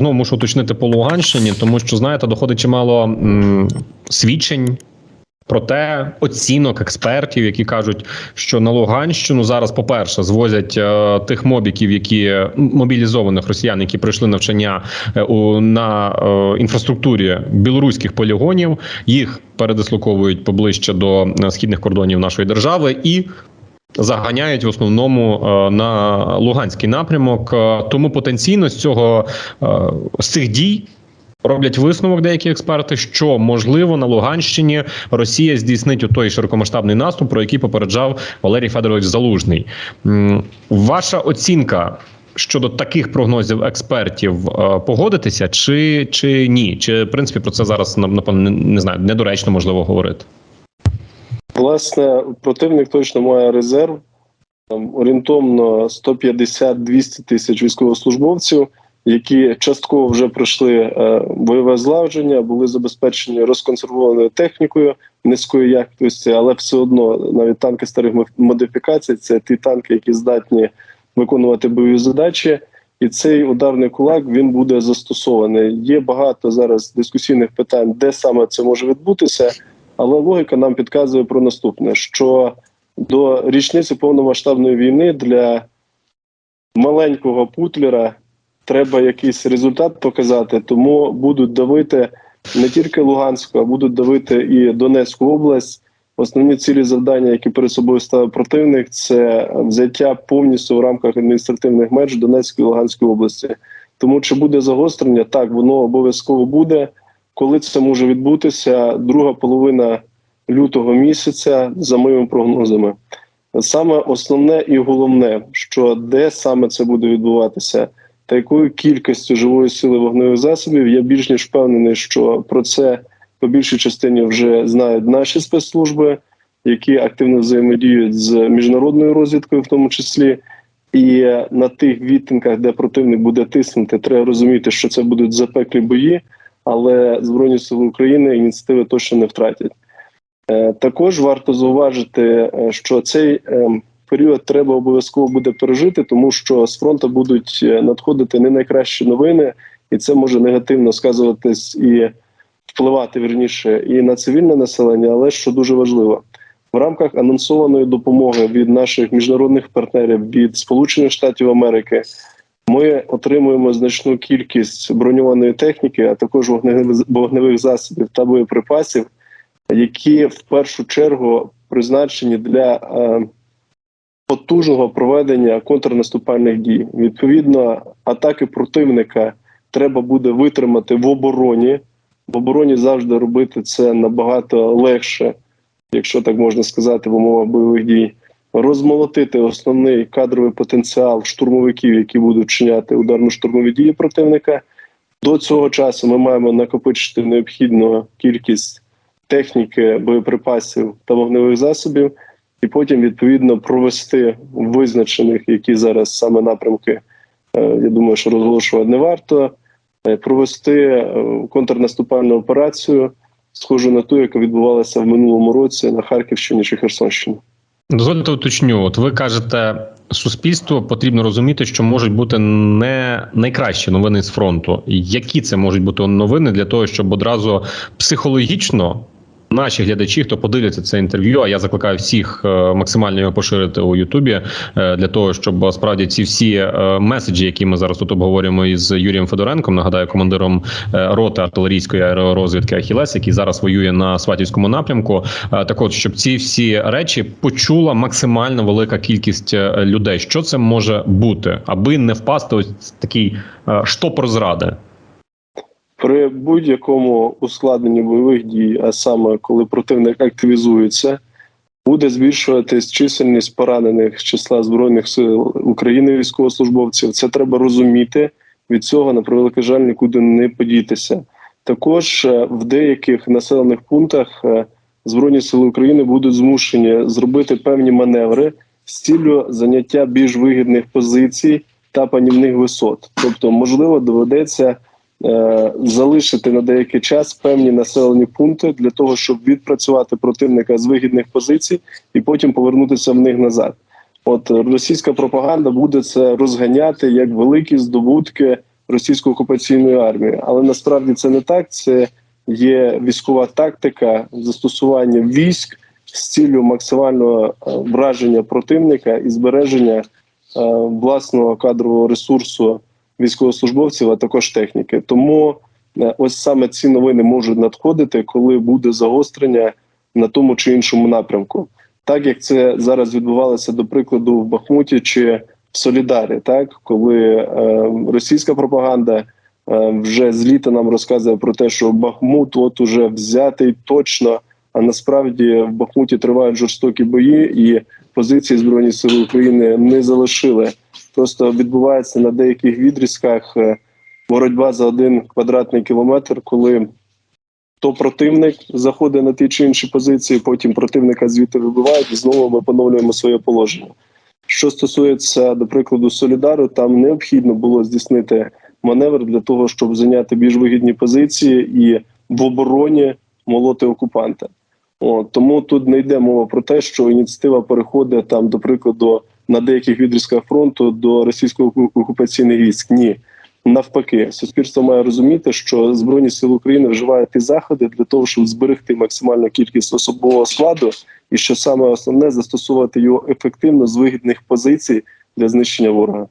Знову мушу уточнити по Луганщині, тому що знаєте, доходить чимало м, свідчень. Проте оцінок експертів, які кажуть, що на Луганщину зараз, по-перше, звозять е, тих мобіків, які мобілізованих росіян, які пройшли навчання е, у на е, інфраструктурі білоруських полігонів, їх передислоковують поближче до е, східних кордонів нашої держави і заганяють в основному е, на Луганський напрямок. Е, Тому потенційно з цього е, з цих дій. Роблять висновок деякі експерти, що можливо на Луганщині Росія здійснить у той широкомасштабний наступ, про який попереджав Валерій Федорович Залужний. Ваша оцінка щодо таких прогнозів експертів погодитися, чи, чи ні? Чи в принципі про це зараз напевно не знаю, недоречно можливо говорити? Власне, противник точно має резерв там орієнтовно 150-200 тисяч військовослужбовців, які частково вже пройшли е, бойове злагодження, були забезпечені розконсервованою технікою низької якості, але все одно навіть танки старих мо- модифікацій це ті танки, які здатні виконувати бойові задачі. І цей ударний кулак він буде застосований. Є багато зараз дискусійних питань, де саме це може відбутися. Але логіка нам підказує про наступне: що до річниці повномасштабної війни для маленького путлера треба якийсь результат показати, тому будуть давити не тільки Луганську, а будуть давити і Донецьку область. Основні цілі завдання, які перед собою ставив противник, це взяття повністю в рамках адміністративних меж Донецької і Луганської області. Тому чи буде загострення? Так, воно обов'язково буде. Коли це може відбутися, друга половина лютого місяця, за моїми прогнозами. Саме основне і головне, що де саме це буде відбуватися, та якою кількістю живої сили вогневих засобів, я більш ніж впевнений, що про це по більшій частині вже знають наші спецслужби, які активно взаємодіють з міжнародною розвідкою, в тому числі. І на тих відтинках, де противник буде тиснути, треба розуміти, що це будуть запеклі бої, але Збройні Сили України ініціативи точно не втратять. Е, Також варто зауважити, е, що цей е, період треба обов'язково буде пережити, тому що з фронту будуть надходити не найкращі новини, і це може негативно сказуватись і впливати вірніше і на цивільне населення. Але що дуже важливо, в рамках анонсованої допомоги від наших міжнародних партнерів від Сполучених Штатів Америки. Ми отримуємо значну кількість броньованої техніки, а також вогневих засобів та боєприпасів, які в першу чергу призначені для е, потужного проведення контрнаступальних дій. Відповідно, атаки противника треба буде витримати в обороні. В обороні завжди робити це набагато легше, якщо так можна сказати, в умовах бойових дій. Розмолотити основний кадровий потенціал штурмовиків, які будуть вчиняти ударно-штурмові дії противника. До цього часу ми маємо накопичити необхідну кількість техніки, боєприпасів та вогневих засобів, і потім відповідно провести визначених, які зараз саме напрямки. е, Я думаю, що розголошувати не варто. е, Провести е, контрнаступальну операцію, схожу на ту, яка відбувалася в минулому році на Харківщині чи Херсонщині. Дозвольте уточню. От ви кажете, суспільству потрібно розуміти, що можуть бути не найкращі новини з фронту. Які це можуть бути новини для того, щоб одразу психологічно наші глядачі, хто подивляться це інтерв'ю, а я закликаю всіх е, максимально його поширити у Ютубі е, для того, щоб справді ці всі е, меседжі, які ми зараз тут обговорюємо із Юрієм Федоренком, нагадаю, командиром роти артилерійської аеророзвідки Ахілес, який зараз воює на Сватівському напрямку. Так, от щоб ці всі речі почула максимально велика кількість людей. Що це може бути, аби не впасти ось такий штопор зради? При будь-якому ускладненні бойових дій, а саме коли противник активізується, буде збільшуватись чисельність поранених з числа збройних сил України військовослужбовців. Це треба розуміти. Від цього на превеликий жаль нікуди не подітися. Також е, в деяких населених пунктах е, збройні сили України будуть змушені зробити певні маневри з ціллю заняття більш вигідних позицій та панівних висот. Тобто, можливо, доведеться залишити на деякий час певні населені пункти для того, щоб відпрацювати противника з вигідних позицій і потім повернутися в них назад. От російська пропаганда буде це розганяти як великі здобутки російської окупаційної армії. Але насправді це не так. Це є військова тактика застосування військ з ціллю максимального е, враження противника і збереження е, власного кадрового ресурсу військовослужбовців, а також техніки. Тому е, ось саме ці новини можуть надходити, коли буде загострення на тому чи іншому напрямку, так як це зараз відбувалося до прикладу в Бахмуті чи в Солідарі, так коли е, російська пропаганда е, вже з літа нам розказує про те, що Бахмут от уже взятий точно. А насправді в Бахмуті тривають жорстокі бої, і позиції збройні сили України не залишили. Просто відбувається на деяких відрізках е, боротьба за один квадратний кілометр, коли то противник заходить на ті чи інші позиції, потім противника звідти вибивають, і знову ми поновлюємо своє положення. Що стосується, до прикладу, Солідару, там необхідно було здійснити маневр для того, щоб зайняти більш вигідні позиції і в обороні молоти окупанта. О, тому тут не йде мова про те, що ініціатива переходить там, до прикладу, на деяких відрізках фронту до російського окупаційних військ. Ні, навпаки, суспільство має розуміти, що збройні сили України вживають ті заходи для того, щоб зберегти максимальну кількість особового складу, і що саме основне застосувати його ефективно з вигідних позицій для знищення ворога.